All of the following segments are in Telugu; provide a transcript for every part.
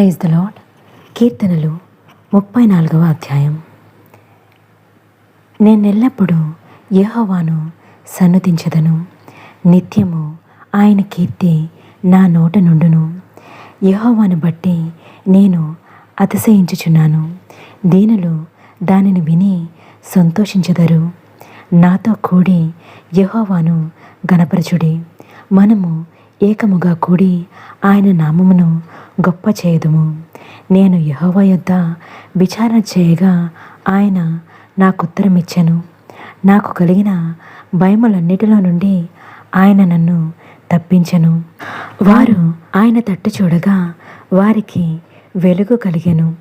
ప్రైజ్ ద లాడ్ కీర్తనలు ముప్పై నాలుగవ అధ్యాయం. నేనెల్లప్పుడూ యహోవాను సన్నుతించదను. నిత్యము ఆయన కీర్తి నా నోట నుండును. యహోవాను బట్టి నేను అతిశయించుచున్నాను. దీనులు దానిని విని సంతోషించదరు. నాతో కూడి యహోవాను గణపరచుడి మనము ఏకముగా కూడి ఆయన నామమును గొప్ప చేయదుము. నేను యహోవ యొద్ద విచారణ చేయగా ఆయన నాకు ఉత్తరమిచ్చెను నాకు కలిగిన భయములన్నిటిలో నుండి ఆయన నన్ను తప్పించెను. వారు ఆయన తట్టు చూడగా వారికి వెలుగు కలిగెను.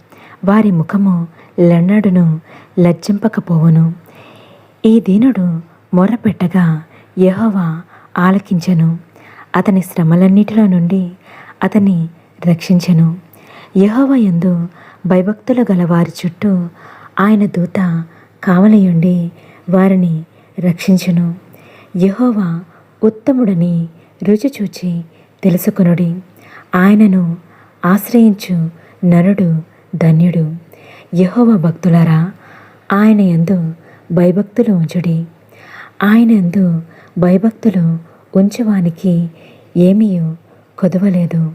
వారి ముఖము లెన్నడును లజ్జింపకపోవును. ఈ దీనుడు మొర్రపెట్టగా యహోవా ఆలకించెను. అతని శ్రమలన్నిటిలో నుండి అతని రక్షించెను. యహోవ యందు భయభక్తులు గల వారి చుట్టూ ఆయన దూత కావలయుండి వారిని రక్షించును. యహోవా ఉత్తముడని రుచి చూచి తెలుసుకొనుడి. ఆయనను ఆశ్రయించు నరుడు ధన్యుడు. యహోవ భక్తులారా ఆయన యందు భయభక్తులు ఉంచుడి. ఆయన ఎందు భయభక్తులు ఉంచవానికి ఏమీ కొదవలేదు.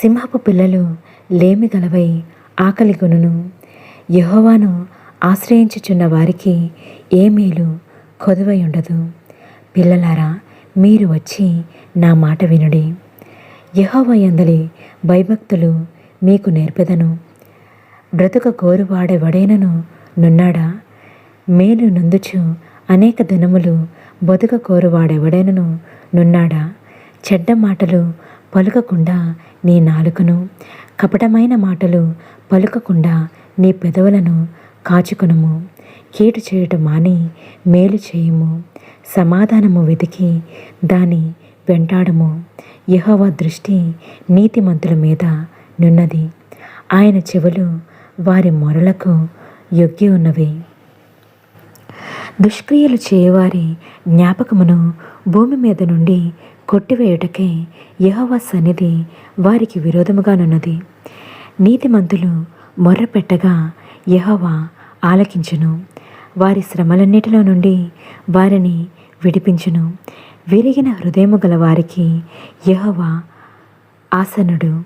సింహపు పిల్లలు లేమి గలవై ఆకలి కొనును ఆశ్రయించుచున్న వారికి ఏ మేలు కొదువై ఉండదు పిల్లలారా మీరు వచ్చి నా మాట వినుడి. యహోవయందలి భయభక్తులు మీకు నేర్పెదను. బ్రతుక కోరువాడెవడైనను నున్నాడా? మేలు నందుచు అనేక దినములు బతుక కోరువాడెవడైనను? నున్నాడా? చెడ్డ మాటలు పలుకకుండా నీ నాలుకను కపటమైన మాటలు పలుకకుండా నీ పెదవులను కాచుకునుము. కీడు చేయటం మాని మేలు చేయుము. సమాధానము వెతికి దాని వెంటాడము. యహోవ దృష్టి నీతిమంతుల మీద నున్నది. ఆయన చెవులు వారి మొరలకు యొగ్గి ఉన్నవి దుష్క్రియలు చేయవారి జ్ఞాపకమును భూమి మీద నుండి కొట్టివేయుటకే యహవ సన్నిధి వారికి విరోధముగానున్నది. నీతిమంతులు మొర్రపెట్టగా యహవ ఆలకించును. వారి శ్రమలన్నిటిలో నుండి వారిని విడిపించును. విరిగిన హృదయము గల వారికి యహవ ఆసనుడు.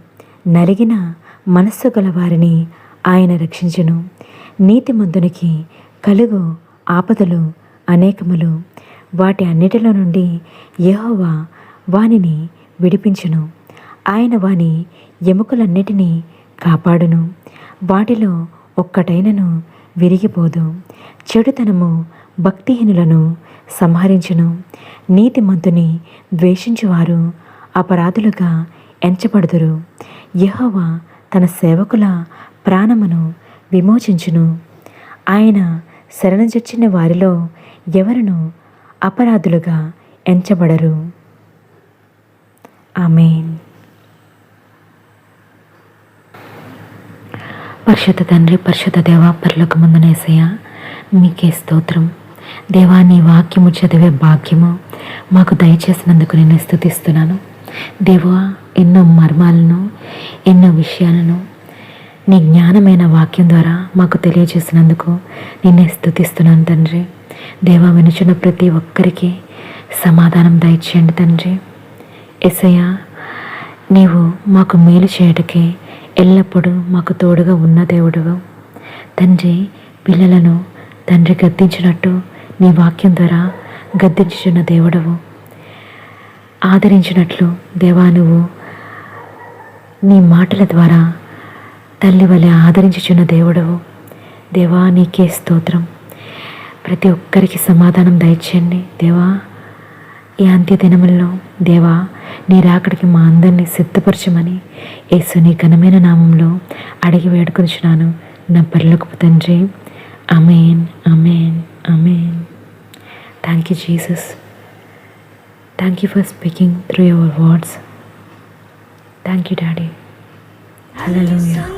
నలిగిన మనస్సు గల వారిని ఆయన రక్షించును. నీతిమంతునికి కలుగు ఆపదలు అనేకములు వాటి అన్నిటిలో నుండి యెహోవా వానిని విడిపించును. ఆయన వాని ఎముకలన్నిటినీ కాపాడును. వాటిలో ఒక్కటైనను విరిగిపోదు. చెడుతనము భక్తిహీనులను సంహరించును. నీతిమంతుని ద్వేషించువారు అపరాధులుగా ఎంచబడుదురు. యహోవా తన సేవకుల ప్రాణమును విమోచించును. ఆయన శరణజొచ్చిన వారిలో ఎవరును అపరాధులుగా ఎంచబడరు. ఆమెన్. పరిశుద్ధ తండ్రి పరిశుద్ధ దేవా పర్లకు ముందునేసయ్య మీకే స్తోత్రం. దేవా నీ వాక్యము చదివే భాగ్యము మాకు దయచేసినందుకు నేను స్థుతిస్తున్నాను దేవా ఎన్నో మర్మాలను ఎన్నో విషయాలను నీ జ్ఞానమైన వాక్యం ద్వారా మాకు తెలియజేసినందుకు నిన్నే స్థుతిస్తున్నాను తండ్రి. దేవా వినుచున్న ప్రతి ఒక్కరికి సమాధానం దయచేయండి తండ్రి. ఎసయ్య నీవు మాకు మేలు చేయటకే ఎల్లప్పుడూ మాకు తోడుగా ఉన్న దేవుడువు. తండ్రి పిల్లలను తండ్రి గద్దించినట్టు నీ వాక్యం ద్వారా గద్దించుచున్న దేవుడవు. ఆదరించినట్లు దేవా నువ్వు నీ మాటల ద్వారా తల్లి వలె ఆదరించుచున్న దేవుడవు. దేవా నీకే స్తోత్రం. ప్రతి ఒక్కరికి సమాధానం దయచేయండి. దేవా ఈ అంత్య దినముల్లో దేవా నీ రాకడికి మా అందరినీ సిద్ధపరచమని యేసు నీ ఘనమైన నామంలో అడిగి వేడుకొనిచున్నాను. నా పర్లకు తండ్రి. Amen amen amen thank you Jesus thank you for speaking through your words thank you daddy hello